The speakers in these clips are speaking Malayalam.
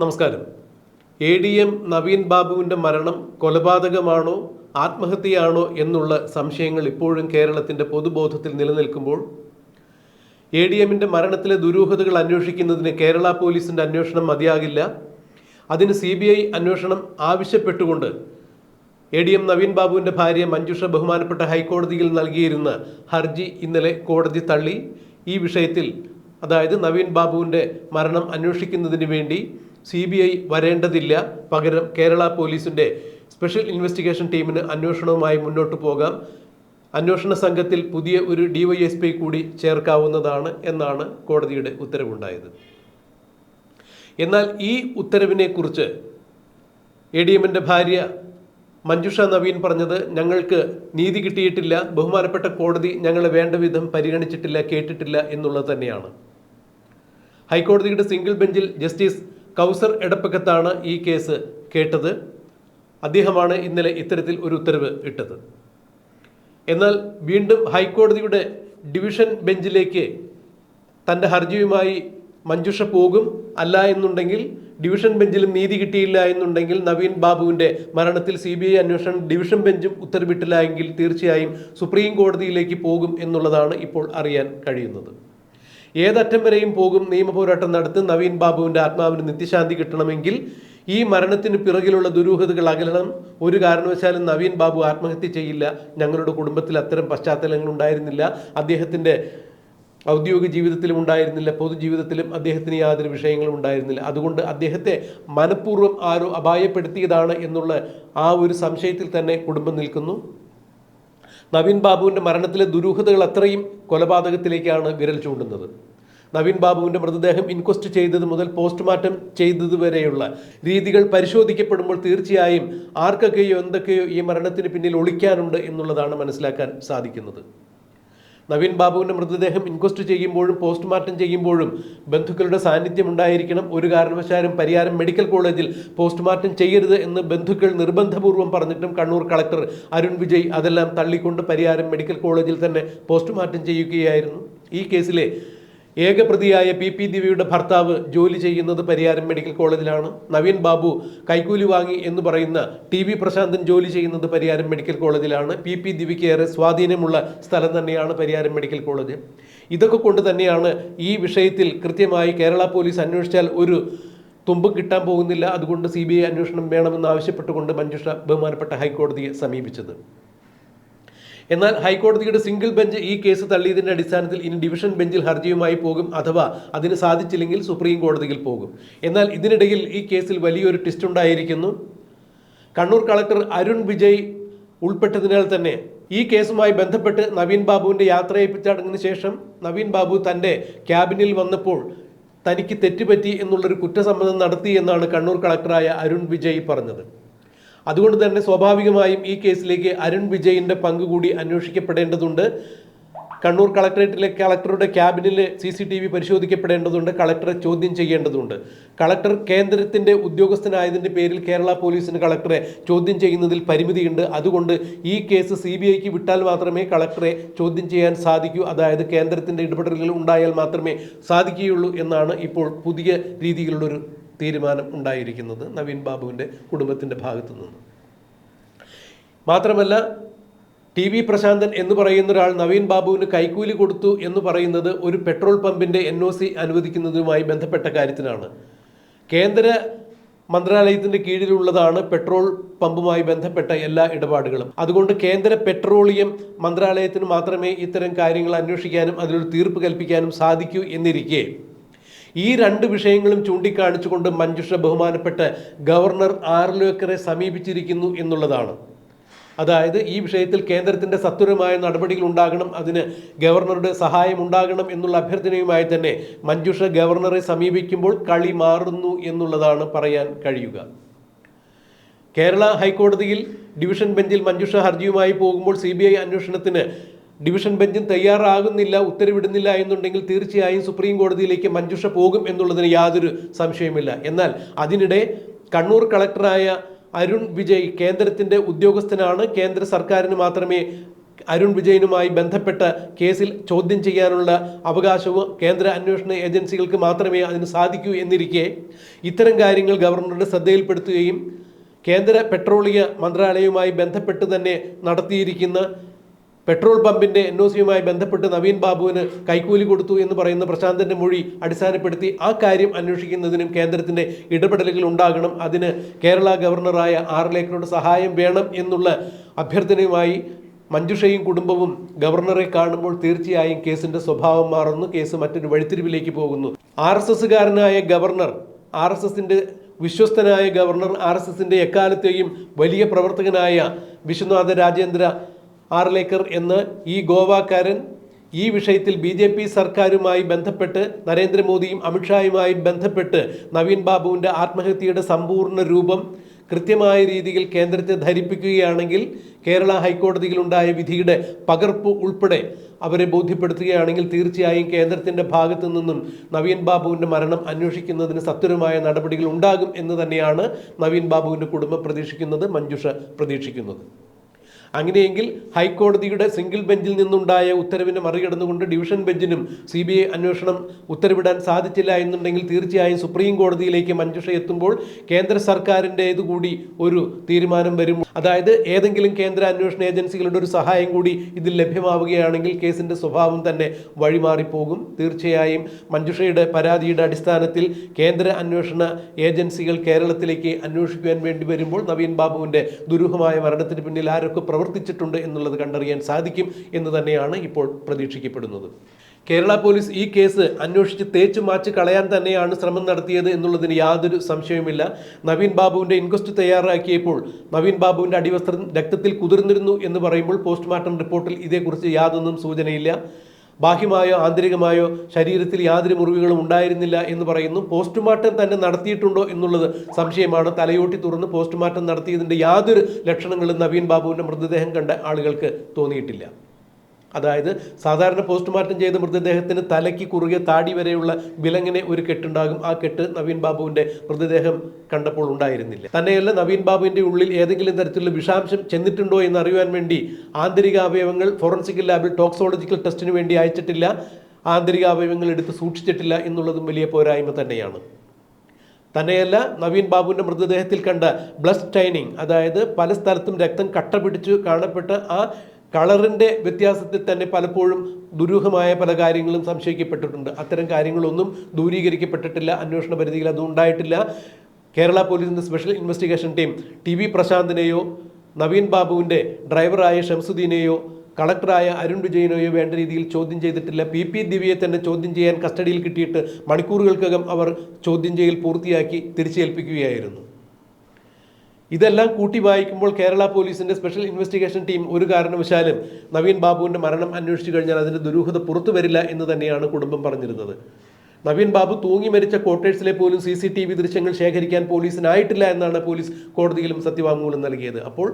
നമസ്കാരം. എ ഡി എം നവീൻ ബാബുവിന്റെ മരണം കൊലപാതകമാണോ ആത്മഹത്യയാണോ എന്നുള്ള സംശയങ്ങൾ ഇപ്പോഴും കേരളത്തിന്റെ പൊതുബോധത്തിൽ നിലനിൽക്കുമ്പോൾ എ ഡി എമ്മിന്റെ മരണത്തിലെ ദുരൂഹതകൾ അന്വേഷിക്കുന്നതിന് കേരള പോലീസിന്റെ അന്വേഷണം മതിയാകില്ല. അതിന് സി ബി ഐ അന്വേഷണം ആവശ്യപ്പെട്ടുകൊണ്ട് എ ഡി എം നവീൻ ബാബുവിന്റെ ഭാര്യ മഞ്ജുഷ ബഹുമാനപ്പെട്ട ഹൈക്കോടതിയിൽ നൽകിയിരുന്ന ഹർജി ഇന്നലെ കോടതി തള്ളി. ഈ വിഷയത്തിൽ അതായത് നവീൻ ബാബുവിന്റെ മരണം അന്വേഷിക്കുന്നതിന് വേണ്ടി സി ബി ഐ വരേണ്ടതില്ല. പകരം കേരള പോലീസിന്റെ സ്പെഷ്യൽ ഇൻവെസ്റ്റിഗേഷൻ ടീമിന് അന്വേഷണവുമായി മുന്നോട്ട് പോകാം. അന്വേഷണ സംഘത്തിൽ പുതിയ ഒരു ഡിവൈഎസ്പി കൂടി ചേർക്കാവുന്നതാണ് എന്നാണ് കോടതിയുടെ ഉത്തരവുണ്ടായത്. എന്നാൽ ഈ ഉത്തരവിനെ കുറിച്ച് എ ഡി എമ്മിന്റെ ഭാര്യ മഞ്ജുഷ നവീൻ പറഞ്ഞത് ഞങ്ങൾക്ക് നീതി കിട്ടിയിട്ടില്ല. ബഹുമാനപ്പെട്ട കോടതി ഞങ്ങളെ വേണ്ട വിധം പരിഗണിച്ചിട്ടില്ല കേട്ടിട്ടില്ല എന്നുള്ളത് തന്നെയാണ്. ഹൈക്കോടതിയുടെ സിംഗിൾ ബെഞ്ചിൽ ജസ്റ്റിസ് കൗസർ എടപ്പക്കത്താണ് ഈ കേസ് കേട്ടത്. അദ്ദേഹമാണ് ഇന്നലെ ഇത്തരത്തിൽ ഒരു ഉത്തരവ് ഇട്ടത്. എന്നാൽ വീണ്ടും ഹൈക്കോടതിയുടെ ഡിവിഷൻ ബെഞ്ചിലേക്ക് തന്റെ ഹർജിയുമായി മഞ്ജുഷ പോകും അല്ല എന്നുണ്ടെങ്കിൽ ഡിവിഷൻ ബെഞ്ചിലും നീതി കിട്ടിയില്ല എന്നുണ്ടെങ്കിൽ നവീൻ ബാബുവിന്റെ മരണത്തിൽ സി ബി ഐ അന്വേഷണം ഡിവിഷൻ ബെഞ്ചും ഉത്തരവിട്ടില്ല എങ്കിൽ തീർച്ചയായും സുപ്രീം കോടതിയിലേക്ക് പോകും എന്നുള്ളതാണ് ഇപ്പോൾ അറിയാൻ കഴിയുന്നത്. ഏതറ്റം വരെയും പോകും നിയമപോരാട്ടം നടത്തി നവീൻ ബാബുവിന്റെ ആത്മാവിന് നിത്യശാന്തി കിട്ടണമെങ്കിൽ ഈ മരണത്തിന് പിറകിലുള്ള ദുരൂഹതകൾ അകലണം. ഒരു കാരണവശാലും നവീൻ ബാബു ആത്മഹത്യ ചെയ്യില്ല. ഞങ്ങളുടെ കുടുംബത്തിൽ അത്തരം പശ്ചാത്തലങ്ങൾ ഉണ്ടായിരുന്നില്ല. അദ്ദേഹത്തിന്റെ ഔദ്യോഗിക ജീവിതത്തിലും ഉണ്ടായിരുന്നില്ല. പൊതുജീവിതത്തിലും അദ്ദേഹത്തിന് യാതൊരു വിഷയങ്ങളും ഉണ്ടായിരുന്നില്ല. അതുകൊണ്ട് അദ്ദേഹത്തെ മനഃപൂർവം ആരോ അപായപ്പെടുത്തിയതാണ് എന്നുള്ള ആ ഒരു സംശയത്തിൽ തന്നെ കുടുംബം നിൽക്കുന്നു. നവീൻ ബാബുവിന്റെ മരണത്തിലെ ദുരൂഹതകൾ അത്രയും കൊലപാതകത്തിലേക്കാണ് വിരൽ ചൂണ്ടുന്നത്. നവീൻ ബാബുവിന്റെ മൃതദേഹം ഇൻക്വസ്റ്റ് ചെയ്തത് മുതൽ പോസ്റ്റ്മോർട്ടം ചെയ്തത് വരെയുള്ള രീതികൾ പരിശോധിക്കപ്പെടുമ്പോൾ തീർച്ചയായും ആർക്കൊക്കെയോ എന്തൊക്കെയോ ഈ മരണത്തിന് പിന്നിൽ ഒളിക്കാനുണ്ട് എന്നുള്ളതാണ് മനസ്സിലാക്കാൻ സാധിക്കുന്നത്. നവീൻ ബാബുവിന്റെ മൃതദേഹം ഇൻക്വസ്റ്റ് ചെയ്യുമ്പോഴും പോസ്റ്റ്മോർട്ടം ചെയ്യുമ്പോഴും ബന്ധുക്കളുടെ സാന്നിധ്യം ഉണ്ടായിരിക്കണം. ഒരു കാരണവശാലും പരിയാരം മെഡിക്കൽ കോളേജിൽ പോസ്റ്റ്മോർട്ടം ചെയ്യരുത് എന്ന് ബന്ധുക്കൾ നിർബന്ധപൂർവം പറഞ്ഞിട്ടും കണ്ണൂർ കളക്ടർ അരുൺ വിജയ് അതെല്ലാം തള്ളിക്കൊണ്ട് പരിയാരം മെഡിക്കൽ കോളേജിൽ തന്നെ പോസ്റ്റ്മോർട്ടം ചെയ്യുകയായിരുന്നു. ഈ കേസിലെ ഏകപ്രതിയായ പി പി ദിവ്യയുടെ ഭർത്താവ് ജോലി ചെയ്യുന്നത് പരിയാരം മെഡിക്കൽ കോളേജിലാണ്. നവീൻ ബാബു കൈക്കൂലി വാങ്ങി എന്ന് പറയുന്ന ടി വി പ്രശാന്തൻ ജോലി ചെയ്യുന്നത് പരിയാരം മെഡിക്കൽ കോളേജിലാണ്. പി പി ദിവ്യയ്ക്ക് ഏറെ സ്വാധീനമുള്ള സ്ഥലം തന്നെയാണ് പരിയാരം മെഡിക്കൽ കോളേജ്. ഇതൊക്കെ കൊണ്ട് തന്നെയാണ് ഈ വിഷയത്തിൽ കൃത്യമായി കേരള പോലീസ് അന്വേഷിച്ചാൽ ഒരു തുമ്പ് കിട്ടാൻ പോകുന്നില്ല. അതുകൊണ്ട് സി ബി ഐ അന്വേഷണം വേണമെന്ന് ആവശ്യപ്പെട്ടുകൊണ്ട് മഞ്ജുഷ ബഹുമാനപ്പെട്ട ഹൈക്കോടതിയെ സമീപിച്ചത്. എന്നാൽ ഹൈക്കോടതിയുടെ സിംഗിൾ ബെഞ്ച് ഈ കേസ് തള്ളിയതിന്റെ അടിസ്ഥാനത്തിൽ ഇനി ഡിവിഷൻ ബെഞ്ചിൽ ഹർജിയുമായി പോകും അഥവാ അതിന് സാധിച്ചില്ലെങ്കിൽ സുപ്രീം കോടതിയിൽ പോകും. എന്നാൽ ഇതിനിടയിൽ ഈ കേസിൽ വലിയൊരു ട്വിസ്റ്റ് ഉണ്ടായിരിക്കുന്നു. കണ്ണൂർ കളക്ടർ അരുൺ വിജയ് ഉൾപ്പെട്ടതിനാൽ തന്നെ ഈ കേസുമായി ബന്ധപ്പെട്ട് നവീൻ ബാബുവിന്റെ യാത്രയപ്പിച്ചടങ്ങിന് ശേഷം നവീൻ ബാബു തന്റെ ക്യാബിനിൽ വന്നപ്പോൾ തനിക്ക് തെറ്റുപറ്റി എന്നുള്ളൊരു കുറ്റസമ്മതം നടത്തി എന്നാണ് കണ്ണൂർ കളക്ടറായ അരുൺ വിജയ് പറഞ്ഞത്. അതുകൊണ്ട് തന്നെ സ്വാഭാവികമായും ഈ കേസിലേക്ക് അരുൺ വിജയിന്റെ പങ്ക് കൂടി അന്വേഷിക്കപ്പെടേണ്ടതുണ്ട്. കണ്ണൂർ കളക്ടറേറ്റിലെ കളക്ടറുടെ ക്യാബിനിൽ സി സി ടി വി പരിശോധിക്കപ്പെടേണ്ടതുണ്ട്. കളക്ടറെ ചോദ്യം ചെയ്യേണ്ടതുണ്ട്. കളക്ടർ കേന്ദ്രത്തിന്റെ ഉദ്യോഗസ്ഥനായതിന്റെ പേരിൽ കേരള പോലീസിന് കളക്ടറെ ചോദ്യം ചെയ്യുന്നതിൽ പരിമിതിയുണ്ട്. അതുകൊണ്ട് ഈ കേസ് സി ബി ഐക്ക് വിട്ടാൽ മാത്രമേ കളക്ടറെ ചോദ്യം ചെയ്യാൻ സാധിക്കൂ. അതായത് കേന്ദ്രത്തിന്റെ ഇടപെടലുകൾ ഉണ്ടായാൽ മാത്രമേ സാധിക്കുകയുള്ളൂ എന്നാണ് ഇപ്പോൾ പുതിയ രീതിയിലുള്ളൊരു തീരുമാനം ഉണ്ടായിരിക്കുന്നത് നവീൻ ബാബുവിന്റെ കുടുംബത്തിന്റെ ഭാഗത്തു നിന്ന് മാത്രമല്ല ടി വി പ്രശാന്തൻ എന്ന് പറയുന്ന ഒരാൾ നവീൻ ബാബുവിന് കൈക്കൂലി കൊടുത്തു എന്ന് പറയുന്നത് ഒരു പെട്രോൾ പമ്പിന്റെ എൻ ഒ സി അനുവദിക്കുന്നതുമായി ബന്ധപ്പെട്ട കാര്യത്തിനാണ് കേന്ദ്ര മന്ത്രാലയത്തിന്റെ കീഴിലുള്ളതാണ് പെട്രോൾ പമ്പുമായി ബന്ധപ്പെട്ട എല്ലാ ഇടപാടുകളും. അതുകൊണ്ട് കേന്ദ്ര പെട്രോളിയം മന്ത്രാലയത്തിന് മാത്രമേ ഇത്തരം കാര്യങ്ങൾ അന്വേഷിക്കാനും അതിലൊരു തീർപ്പ് കൽപ്പിക്കാനും സാധിക്കൂ എന്നിരിക്കെ ഈ രണ്ട് വിഷയങ്ങളും ചൂണ്ടിക്കാണിച്ചുകൊണ്ട് മഞ്ജുഷ ബഹുമാനപ്പെട്ട ഗവർണർ ആർലോക്കറെ സമീപിച്ചിരിക്കുന്നു എന്നുള്ളതാണ്. അതായത് ഈ വിഷയത്തിൽ കേന്ദ്രത്തിന്റെ സത്വരമായ നടപടികൾ ഉണ്ടാകണം അതിന് ഗവർണറുടെ സഹായം ഉണ്ടാകണം എന്നുള്ള അഭ്യർത്ഥനയുമായി തന്നെ മഞ്ജുഷ ഗവർണറെ സമീപിക്കുമ്പോൾ കളി മാറുന്നു എന്നുള്ളതാണ് പറയാൻ കഴിയുക. കേരള ഹൈക്കോടതിയിൽ ഡിവിഷൻ ബെഞ്ചിൽ മഞ്ജുഷ ഹർജിയുമായി പോകുമ്പോൾ സി ബി ഐ അന്വേഷണത്തിന് ഡിവിഷൻ ബെഞ്ചും തയ്യാറാകുന്നില്ല ഉത്തരവിടുന്നില്ല എന്നുണ്ടെങ്കിൽ തീർച്ചയായും സുപ്രീം കോടതിയിലേക്ക് മഞ്ജുഷ പോകും എന്നുള്ളതിന് യാതൊരു സംശയമില്ല എന്നാൽ അതിനിടെ കണ്ണൂർ കളക്ടറായ അരുൺ വിജയ് കേന്ദ്രത്തിന്റെ ഉദ്യോഗസ്ഥനാണ്. കേന്ദ്ര സർക്കാരിന് മാത്രമേ അരുൺ വിജയനുമായി ബന്ധപ്പെട്ട കേസിൽ ചോദ്യം ചെയ്യാനുള്ള അവകാശവും കേന്ദ്ര അന്വേഷണ ഏജൻസികൾക്ക് മാത്രമേ അതിന് സാധിക്കൂ എന്നിരിക്കെ ഇത്തരം കാര്യങ്ങൾ ഗവർണറുടെ ശ്രദ്ധയിൽപ്പെടുത്തുകയും കേന്ദ്ര പെട്രോളിയ മന്ത്രാലയവുമായി ബന്ധപ്പെട്ട് തന്നെ നടത്തിയിരിക്കുന്ന പെട്രോൾ പമ്പിന്റെ എൻ ഒ സിയുമായി ബന്ധപ്പെട്ട് നവീൻ ബാബുവിന് കൈക്കൂലി കൊടുത്തു എന്ന് പറയുന്ന പ്രശാന്തന്റെ മൊഴി അടിസ്ഥാനപ്പെടുത്തി ആ കാര്യം അന്വേഷിക്കുന്നതിനും കേന്ദ്രത്തിന്റെ ഇടപെടലുകൾ ഉണ്ടാകണം. അതിന് കേരള ഗവർണറായ ലേഖനോട് സഹായം വേണം എന്നുള്ള അഭ്യർത്ഥനയുമായി മഞ്ജുഷയും കുടുംബവും ഗവർണറെ കാണുമ്പോൾ തീർച്ചയായും കേസിന്റെ സ്വഭാവം മാറുന്നു. കേസ് മറ്റൊരു വഴിത്തിരിവിലേക്ക് പോകുന്നു. ആർ എസ് എസ്സുകാരനായ ഗവർണർ ആർ എസ് എസിന്റെ വിശ്വസ്തനായ ഗവർണർ ആർ എസ് എസിന്റെ എക്കാലത്തെയും വലിയ പ്രവർത്തകനായ വിശ്വനാഥ രാജേന്ദ്ര ആർലേക്കർ എന്ന് ഈ ഗോവാക്കാരൻ ഈ വിഷയത്തിൽ ബി ജെ പി സർക്കാരുമായി ബന്ധപ്പെട്ട് നരേന്ദ്രമോദിയും അമിത്ഷായുമായി ബന്ധപ്പെട്ട് നവീൻ ബാബുവിന്റെ ആത്മഹത്യയുടെ സമ്പൂർണ രൂപം കൃത്യമായ രീതിയിൽ കേന്ദ്രത്തെ ധരിപ്പിക്കുകയാണെങ്കിൽ കേരള ഹൈക്കോടതിയിലുണ്ടായ വിധിയുടെ പകർപ്പ് ഉൾപ്പെടെ അവരെ ബോധ്യപ്പെടുത്തുകയാണെങ്കിൽ തീർച്ചയായും കേന്ദ്രത്തിന്റെ ഭാഗത്തു നിന്നും നവീൻ ബാബുവിന്റെ മരണം അന്വേഷിക്കുന്നതിന് സത്വരമായ നടപടികൾ ഉണ്ടാകും എന്ന് തന്നെയാണ് നവീൻ ബാബുവിന്റെ കുടുംബം പ്രതീക്ഷിക്കുന്നത് മഞ്ജുഷ പ്രതീക്ഷിക്കുന്നത്. അങ്ങനെയെങ്കിൽ ഹൈക്കോടതിയുടെ സിംഗിൾ ബെഞ്ചിൽ നിന്നുണ്ടായ ഉത്തരവിനെ മറികടന്നുകൊണ്ട് ഡിവിഷൻ ബെഞ്ചിനും സി ബി ഐ അന്വേഷണം ഉത്തരവിടാൻ സാധിച്ചില്ല എന്നുണ്ടെങ്കിൽ തീർച്ചയായും സുപ്രീം കോടതിയിലേക്ക് മഞ്ജുഷ എത്തുമ്പോൾ കേന്ദ്ര സർക്കാരിന്റെ ഇതുകൂടി ഒരു തീരുമാനം വരും. അതായത് ഏതെങ്കിലും കേന്ദ്ര അന്വേഷണ ഏജൻസികളുടെ ഒരു സഹായം കൂടി ഇതിൽ ലഭ്യമാവുകയാണെങ്കിൽ കേസിന്റെ സ്വഭാവം തന്നെ വഴിമാറിപ്പോകും. തീർച്ചയായും മഞ്ജുഷയുടെ പരാതിയുടെ അടിസ്ഥാനത്തിൽ കേന്ദ്ര അന്വേഷണ ഏജൻസികൾ കേരളത്തിലേക്ക് അന്വേഷിക്കുവാൻ വേണ്ടി വരുമ്പോൾ നവീൻ ബാബുവിന്റെ ദുരൂഹമായ മരണത്തിന് പിന്നിൽ ആരൊക്കെ പ്രവർത്തിച്ചിട്ടുണ്ട് എന്നുള്ളത് കണ്ടറിയാൻ സാധിക്കും എന്ന് തന്നെയാണ് ഇപ്പോൾ പ്രതീക്ഷിക്കപ്പെടുന്നത്. കേരള പോലീസ് ഈ കേസ് അന്വേഷിച്ച് തേച്ചു മാച്ച് കളയാൻ തന്നെയാണ് ശ്രമം നടത്തിയത് എന്നുള്ളതിന് യാതൊരു സംശയവുമില്ല. നവീൻ ബാബുവിന്റെ ഇൻക്വസ്റ്റ് തയ്യാറാക്കിയപ്പോൾ നവീൻ ബാബുവിന്റെ അടിവസ്ത്രം രക്തത്തിൽ കുതിർന്നിരുന്നു എന്ന് പറയുമ്പോൾ പോസ്റ്റ്മോർട്ടം റിപ്പോർട്ടിൽ ഇതേക്കുറിച്ച് യാതൊന്നും സൂചനയില്ല. ബാഹ്യമായോ ആന്തരികമായോ ശരീരത്തിൽ യാതൊരു മുറിവുകളും ഉണ്ടായിരുന്നില്ല എന്ന് പറയുന്നു. പോസ്റ്റ്മോർട്ടം തന്നെ നടത്തിയിട്ടുണ്ടോ എന്നുള്ളത് സംശയമാണ്. തലയോട്ടി തുറന്ന് പോസ്റ്റ്മോർട്ടം നടത്തിയതിന്റെ യാതൊരു ലക്ഷണങ്ങളും നവീൻ ബാബുവിന്റെ മൃതദേഹം കണ്ട ആളുകൾക്ക് തോന്നിയിട്ടില്ല. അതായത് സാധാരണ പോസ്റ്റ്മോർട്ടം ചെയ്ത മൃതദേഹത്തിന് തലയ്ക്ക് കുറുകെ താടി വരെയുള്ള വിലങ്ങനെ ഒരു കെട്ടുണ്ടാകും. ആ കെട്ട് നവീൻ ബാബുവിന്റെ മൃതദേഹം കണ്ടപ്പോൾ ഉണ്ടായിരുന്നില്ല. തന്നെയല്ല നവീൻ ബാബുവിന്റെ ഉള്ളിൽ ഏതെങ്കിലും തരത്തിലുള്ള വിഷാംശം ചെന്നിട്ടുണ്ടോ എന്ന് അറിയുവാൻ വേണ്ടി ആന്തരിക അവയവങ്ങൾ ഫോറൻസിക് ലാബിൽ ടോക്സോളജിക്കൽ ടെസ്റ്റിന് വേണ്ടി അയച്ചിട്ടില്ല. ആന്തരിക അവയവങ്ങൾ എടുത്ത് സൂക്ഷിച്ചിട്ടില്ല എന്നുള്ളതും വലിയ പോരായ്മ തന്നെയാണ്. തന്നെയല്ല നവീൻ ബാബുവിന്റെ മൃതദേഹത്തിൽ കണ്ട ബ്ലഡ് സ്റ്റൈനിങ് അതായത് പല സ്ഥലത്തും രക്തം കട്ട പിടിച്ചു കാണപ്പെട്ട ആ കളറിന്റെ വ്യത്യാസത്തിൽ തന്നെ പലപ്പോഴും ദുരൂഹമായ പല കാര്യങ്ങളും സംശയിക്കപ്പെട്ടിട്ടുണ്ട്. അത്തരം കാര്യങ്ങളൊന്നും ദൂരീകരിക്കപ്പെട്ടിട്ടില്ല. അന്വേഷണ പരിധിയിൽ അതും ഉണ്ടായിട്ടില്ല. കേരള പോലീസിന്റെ special investigation team T V പ്രശാന്തിനെയോ Naveen ബാബുവിന്റെ ഡ്രൈവറായ ഷംസുദ്ദീനെയോ കളക്ടറായ അരുൺ വിജയനെയോ വേണ്ട രീതിയിൽ ചോദ്യം ചെയ്തിട്ടില്ല. പി പി ദിവ്യയെ തന്നെ ചോദ്യം ചെയ്യാൻ കസ്റ്റഡിയിൽ കിട്ടിയിട്ട് മണിക്കൂറുകൾക്കകം അവർ ചോദ്യം ചെയ്യൽ പൂർത്തിയാക്കി തിരിച്ചേൽപ്പിക്കുകയായിരുന്നു. ഇതെല്ലാം കൂട്ടി വായിക്കുമ്പോൾ കേരള പോലീസിന്റെ സ്പെഷ്യൽ ഇൻവെസ്റ്റിഗേഷൻ ടീം ഒരു കാരണവശാലും നവീൻ ബാബുവിന്റെ മരണം അന്വേഷിച്ചു കഴിഞ്ഞാൽ അതിന്റെ ദുരൂഹത പുറത്തു വരില്ല എന്ന് തന്നെയാണ് കുടുംബം പറഞ്ഞിരുന്നത്. നവീൻ ബാബു തൂങ്ങി മരിച്ച ക്വാർട്ടേഴ്സിലെ പോലും സി സി ടി വി ദൃശ്യങ്ങൾ ശേഖരിക്കാൻ പോലീസിനായിട്ടില്ല എന്നാണ് പോലീസ് കോടതിയിലും സത്യവാങ്മൂലം നൽകിയത്. അപ്പോൾ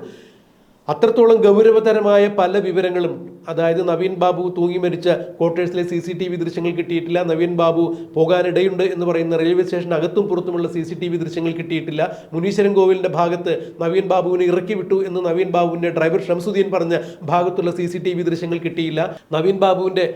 അത്രത്തോളം ഗൗരവതരമായ പല വിവരങ്ങളും അതായത് നവീൻ ബാബു തൂങ്ങി മരിച്ച ക്വാർട്ടേഴ്സിലെ സി സി ടി വി ദൃശ്യങ്ങൾ കിട്ടിയിട്ടില്ല നവീൻ ബാബു പോകാനിടയുണ്ട് എന്ന് പറയുന്ന റെയിൽവേ സ്റ്റേഷൻ അകത്തും പുറത്തുമുള്ള സി സി ടി വി ദൃശ്യങ്ങൾ കിട്ടിയിട്ടില്ല. മുനീശ്വരൻ കോവിലിന്റെ ഭാഗത്ത് നവീൻ ബാബുവിനെ ഇറക്കി വിട്ടു എന്ന് നവീൻ ബാബുവിന്റെ ഡ്രൈവർ ഷംസുദ്ദീൻ പറഞ്ഞ ഭാഗത്തുള്ള സി സി ടി വി ദൃശ്യങ്ങൾ കിട്ടിയില്ല. നവീൻ ബാബുവിന്റെ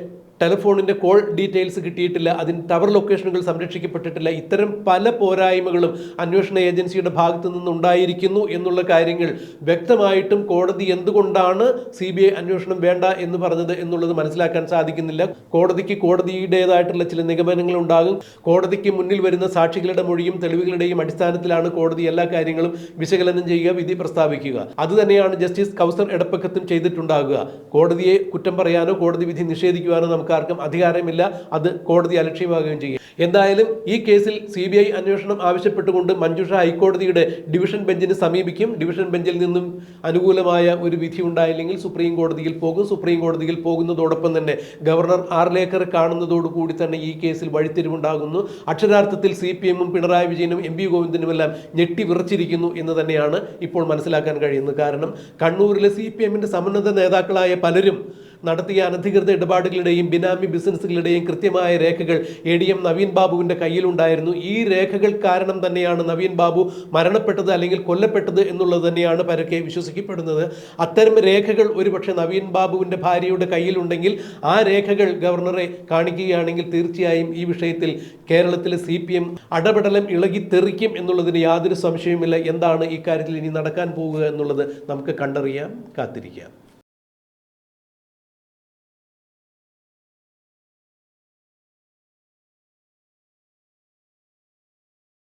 ടെലിഫോണിന്റെ കോൾ ഡീറ്റെയിൽസ് കിട്ടിയിട്ടില്ല അതിന് ടവർ ലൊക്കേഷനുകൾ സംരക്ഷിക്കപ്പെട്ടിട്ടില്ല ഇത്തരം പല പോരായ്മകളും അന്വേഷണ ഏജൻസിയുടെ ഭാഗത്തു നിന്നുണ്ടായിരിക്കുന്നു എന്നുള്ള കാര്യങ്ങൾ വ്യക്തമായിട്ടും കോടതി എന്തുകൊണ്ടാണ് സി ബി ഐ അന്വേഷണം വേണ്ട എന്ന് പറഞ്ഞത് എന്നുള്ളത് മനസ്സിലാക്കാൻ സാധിക്കുന്നില്ല. കോടതിക്ക് കോടതിയുടേതായിട്ടുള്ള ചില നിഗമനങ്ങൾ ഉണ്ടാകും കോടതിക്ക് മുന്നിൽ വരുന്ന സാക്ഷികളുടെ മൊഴിയും തെളിവുകളുടെയും അടിസ്ഥാനത്തിലാണ് കോടതി എല്ലാ കാര്യങ്ങളും വിശകലനം ചെയ്യുക വിധി പ്രസ്താവിക്കുക. അതുതന്നെയാണ് ജസ്റ്റിസ് കൗസർ എടപ്പക്കത്തും ചെയ്തിട്ടുണ്ടാകുക. കോടതിയെ കുറ്റം പറയാനോ കോടതി വിധി നിഷേധിക്കുവാനോ നമുക്ക് ആർക്കും അധികാരമില്ല. അത് കോടതി അലക്ഷ്യമാകുകയും ചെയ്യും. എന്തായാലും ഈ കേസിൽ സി ബി ഐ അന്വേഷണം ആവശ്യപ്പെട്ടുകൊണ്ട് മഞ്ജുഷ ഹൈക്കോടതിയുടെ ഡിവിഷൻ ബെഞ്ചിന് സമീപിക്കും. ഡിവിഷൻ ബെഞ്ചിൽ നിന്നും അനുകൂലമായ ഒരു വിധി ഉണ്ടായില്ലെങ്കിൽ സുപ്രീം കോടതിയിൽ പോകും. സുപ്രീം കോടതിയിൽ പോകുന്നതോടൊപ്പം തന്നെ ഗവർണർ ആർ ലേക്കർ കാണുന്നതോടുകൂടി തന്നെ ഈ കേസിൽ വഴിത്തിരിവുണ്ടാകുന്നു. അക്ഷരാർത്ഥത്തിൽ സി പി എമ്മും പിണറായി വിജയനും എം പി ഗോവിന്ദനുമെല്ലാം ഞെട്ടി വിറച്ചിരിക്കുന്നു എന്ന് തന്നെയാണ് ഇപ്പോൾ മനസ്സിലാക്കാൻ കഴിയുന്നത്. കാരണം കണ്ണൂരിലെ സി പി എമ്മിന്റെ സമന്നത നേതാക്കളായ പലരും നടത്തിയ അനധികൃത ഇടപാടുകളുടെയും ബിനാമി ബിസിനസ്സുകളുടെയും കൃത്യമായ രേഖകൾ എ ഡി എം നവീൻ ബാബുവിന്റെ കയ്യിലുണ്ടായിരുന്നു. ഈ രേഖകൾ കാരണം തന്നെയാണ് നവീൻ ബാബു മരണപ്പെട്ടത് അല്ലെങ്കിൽ കൊല്ലപ്പെട്ടത് എന്നുള്ളത് തന്നെയാണ് പരക്കെ വിശ്വസിക്കപ്പെടുന്നത്. അത്തരം രേഖകൾ ഒരുപക്ഷെ നവീൻ ബാബുവിന്റെ ഭാര്യയുടെ കയ്യിലുണ്ടെങ്കിൽ ആ രേഖകൾ ഗവർണറെ കാണിക്കുകയാണെങ്കിൽ തീർച്ചയായും ഈ വിഷയത്തിൽ കേരളത്തിലെ സി പി എം അടപടലം ഇളകി തെറിക്കും എന്നുള്ളതിന് യാതൊരു സംശയവുമില്ല. എന്താണ് ഈ കാര്യത്തിൽ ഇനി നടക്കാൻ പോകുക എന്നുള്ളത് നമുക്ക് കണ്ടറിയാം കാത്തിരിക്കാം.